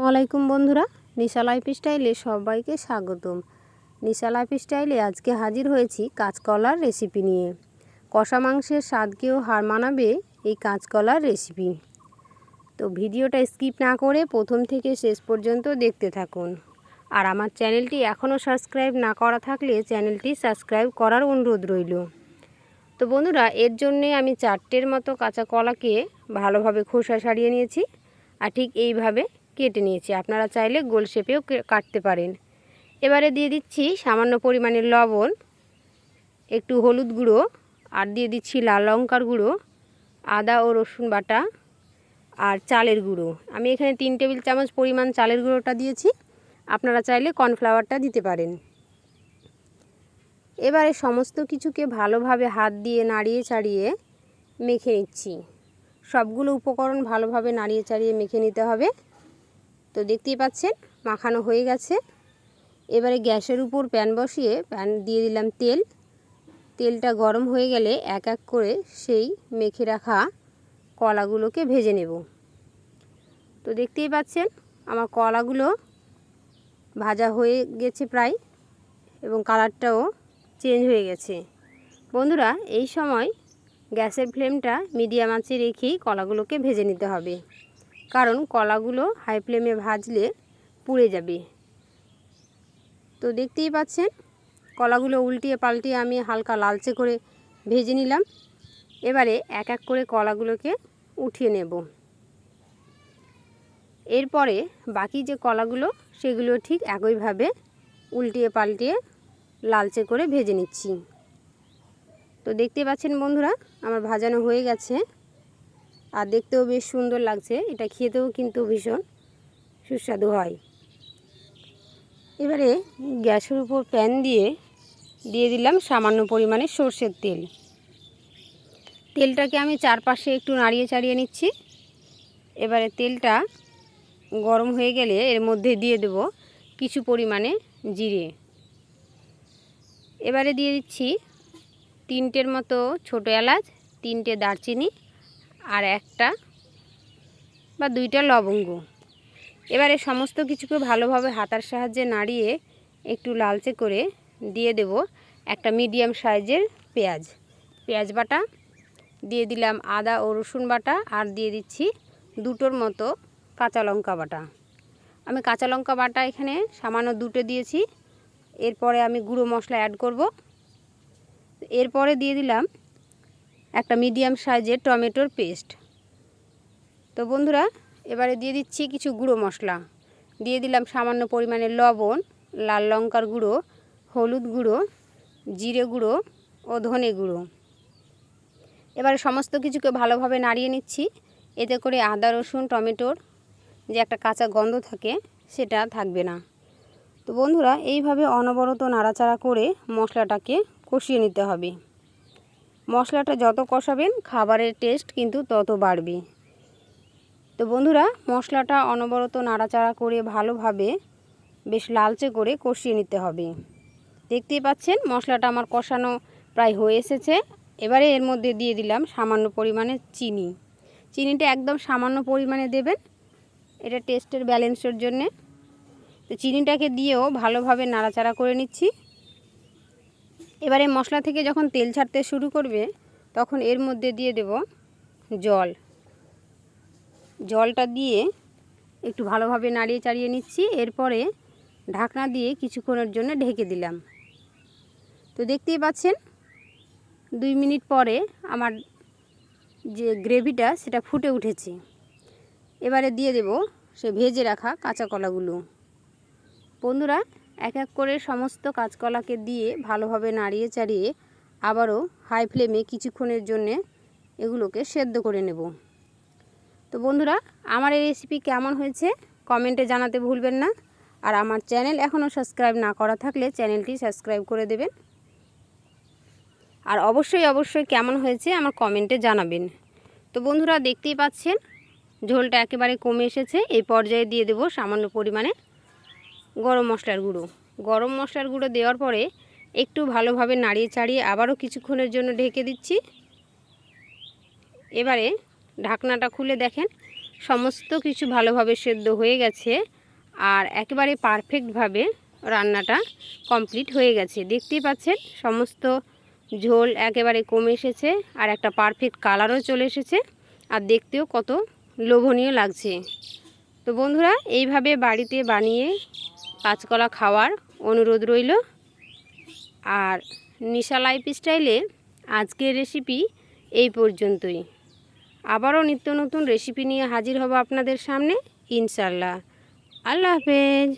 আসসালামাইকুম বন্ধুরা, নিশা লাইফ স্টাইলে সবাইকে স্বাগতম। নিশা লাইফ স্টাইলে আজকে হাজির হয়েছি কাঁচকলার রেসিপি নিয়ে। কষা মাংসের স্বাদকেও হার মানাবে এই কাঁচকলার রেসিপি। তো ভিডিওটা স্কিপ না করে প্রথম থেকে শেষ পর্যন্ত দেখতে থাকুন। আর আমার চ্যানেলটি এখনও সাবস্ক্রাইব না করা থাকলে চ্যানেলটি সাবস্ক্রাইব করার অনুরোধ রইল। তো বন্ধুরা, এর জন্যে আমি চারটের মতো কাঁচা কলাকে ভালোভাবে খোসা সারিয়ে নিয়েছি। আর ঠিক এইভাবে কেটে নিয়েছি। আপনারা চাইলে গোল শেপেও কাটতে পারেন। এবারে দিয়ে দিচ্ছি সামান্য পরিমাণের লবণ, একটু হলুদ গুঁড়ো, আর দিয়ে দিচ্ছি লাল লঙ্কার গুঁড়ো, আদা ও রসুন বাটা, আর চালের গুঁড়ো। আমি এখানে তিন টেবিল চামচ পরিমাণ চালের গুঁড়োটা দিয়েছি। আপনারা চাইলে কর্নফ্লাওয়ারটা দিতে পারেন। এবারে সমস্ত কিছুকে ভালোভাবে হাত দিয়ে নাড়িয়ে চাড়িয়ে মেখে নিচ্ছি। সবগুলো উপকরণ ভালোভাবে নাড়িয়ে চাড়িয়ে মেখে নিতে হবে। তো দেখতেই পাচ্ছেন, মাখানো হয়ে গেছে। এবারে গ্যাসের উপর প্যান বসিয়ে প্যান দিয়ে দিলাম তেল। তেলটা গরম হয়ে গেলে এক এক করে সেই মেখে রাখা কলাগুলোকে ভেজে নেব। তো দেখতেই পাচ্ছেন, আমার কলাগুলো ভাজা হয়ে গেছে প্রায় এবং কালারটাও চেঞ্জ হয়ে গেছে। বন্ধুরা, এই সময় গ্যাসের ফ্লেমটা মিডিয়াম আঁচে রেখেই কলাগুলোকে ভেজে নিতে হবে। কারণ কলাগুলো হাই ফ্লেমে ভাজলে পুড়ে যাবে। তো দেখতেই পাচ্ছেন, কলাগুলো উল্টিয়ে পাল্টিয়ে আমি হালকা লালচে করে ভেজে নিলাম। এবারে এক এক করে কলাগুলোকে উঠিয়ে নেব। এরপরে বাকি যে কলাগুলো, সেগুলো ঠিক একইভাবে উল্টিয়ে পাল্টিয়ে লালচে করে ভেজে নিচ্ছি। তো দেখতে পাচ্ছেন বন্ধুরা, আমার ভাজানো হয়ে গেছে। আর দেখতেও বেশ সুন্দর লাগছে। এটা খেতেও কিন্তু ভীষণ সুস্বাদু হয়। এবারে গ্যাসের উপর প্যান দিয়ে দিয়ে দিলাম সামান্য পরিমাণে সর্ষের তেল। তেলটাকে আমি চারপাশে একটু নাড়িয়ে চাড়িয়ে নিচ্ছি। এবারে তেলটা গরম হয়ে গেলে এর মধ্যে দিয়ে দেব কিছু পরিমাণে জিরে। এবারে দিয়ে দিচ্ছি তিনটের মতো ছোটো এলাচ, তিনটে দারচিনি আর একটা বা দুইটা লবঙ্গ। এবারে সমস্ত কিছুকে ভালোভাবে হাতার সাহায্যে নাড়িয়ে একটু লালচে করে দিয়ে দেব একটা মিডিয়াম সাইজের পেঁয়াজ। পেঁয়াজ বাটা, দিয়ে দিলাম আদা ও রসুন বাটা আর দিয়ে দিচ্ছি দুটোর মতো কাঁচা লঙ্কা বাটা। আমি কাঁচা লঙ্কা বাটা এখানে সামান্য দুটো দিয়েছি। এরপরে আমি গুঁড়ো মশলা অ্যাড করব। এরপরে দিয়ে দিলাম একটা মিডিয়াম সাইজের টমেটোর পেস্ট। তো বন্ধুরা, এবারে দিয়ে দিচ্ছি কিছু গুঁড়ো মশলা। দিয়ে দিলাম সামান্য পরিমাণে লবণ, লাল লঙ্কার গুঁড়ো, হলুদ গুঁড়ো, জিরে গুঁড়ো ও ধনে গুঁড়ো। এবারে সমস্ত কিছুকে ভালোভাবে নাড়িয়ে নিচ্ছি। এতে করে আদা, রসুন, টমেটোর যে একটা কাঁচা গন্ধ থাকে, সেটা থাকবে না। তো বন্ধুরা, এইভাবে অনবরত নাড়াচাড়া করে মশলাটাকে কষিয়ে নিতে হবে। মশলাটা যত কষাবেন, খাবারের টেস্ট কিন্তু তত বাড়বে। তো বন্ধুরা, মশলাটা অনবরত নাড়াচাড়া করে ভালোভাবে বেশ লালচে করে কষিয়ে নিতে হবে। দেখতেই পাচ্ছেন, মশলাটা আমার কষানো প্রায় হয়ে এসেছে। এবারে এর মধ্যে দিয়ে দিলাম সামান্য পরিমাণে চিনি। চিনিটা একদম সামান্য পরিমাণে দেবেন, এটা টেস্টের ব্যালেন্সের জন্যে। তো চিনিটাকে দিয়েও ভালোভাবে নাড়াচাড়া করে নিচ্ছি। এবারে মশলা থেকে যখন তেল ছাড়তে শুরু করবে, তখন এর মধ্যে দিয়ে দেব জল। জলটা দিয়ে একটু ভালোভাবে নাড়িয়ে চাড়িয়ে নিচ্ছি, এরপরে ঢাকনা দিয়ে কিছুক্ষণের জন্য ঢেকে দিলাম। তো দেখতেই পাচ্ছেন, দুই মিনিট পরে আমার যে গ্রেভিটা, সেটা ফুটে উঠেছে। এবারে দিয়ে দেব সে ভেজে রাখা কাঁচা কলাগুলো। বন্ধুরা এক এক করে সমস্ত কাঁচকলাকে দিয়ে ভালোভাবে নাড়িয়ে চাড়িয়ে আবারও হাই ফ্লেমে কিছুক্ষণের জন্যে এগুলোকে সেদ্ধ করে নেব। তো বন্ধুরা, আমার এই রেসিপি কেমন হয়েছে কমেন্টে জানাতে ভুলবেন না। আর আমার চ্যানেল এখনও সাবস্ক্রাইব না করা থাকলে চ্যানেলটি সাবস্ক্রাইব করে দেবেন। আর অবশ্যই অবশ্যই কেমন হয়েছে আমার কমেন্টে জানাবেন। তো বন্ধুরা, দেখতেই পাচ্ছেন ঝোলটা একেবারে কমে এসেছে। এই পর্যায়ে দিয়ে দেব সামান্য পরিমাণে গরম মশলার গুঁড়ো। গরম মশলার গুঁড়ো দেওয়ার পরে একটু ভালোভাবে নাড়িয়ে চাড়িয়ে আবারও কিছুক্ষণের জন্য ঢেকে দিচ্ছি। এবারে ঢাকনাটা খুলে দেখেন, সমস্ত কিছু ভালোভাবে সেদ্ধ হয়ে গেছে আর একেবারে পারফেক্টভাবে রান্নাটা কমপ্লিট হয়ে গেছে। দেখতেই পাচ্ছেন, সমস্ত ঝোল একেবারে কমে এসেছে আর একটা পারফেক্ট কালারও চলে এসেছে আর দেখতেও কত লোভনীয় লাগছে। তো বন্ধুরা, এইভাবে বাড়িতে বানিয়ে কাঁচকলা খাওয়ার অনুরোধ রইল। আর নিশা লাইফ স্টাইলে আজকের রেসিপি এই পর্যন্তই। আবারও নিত্য নতুন রেসিপি নিয়ে হাজির হব আপনাদের সামনে ইনশাল্লাহ আল্লাহ হাফেজ।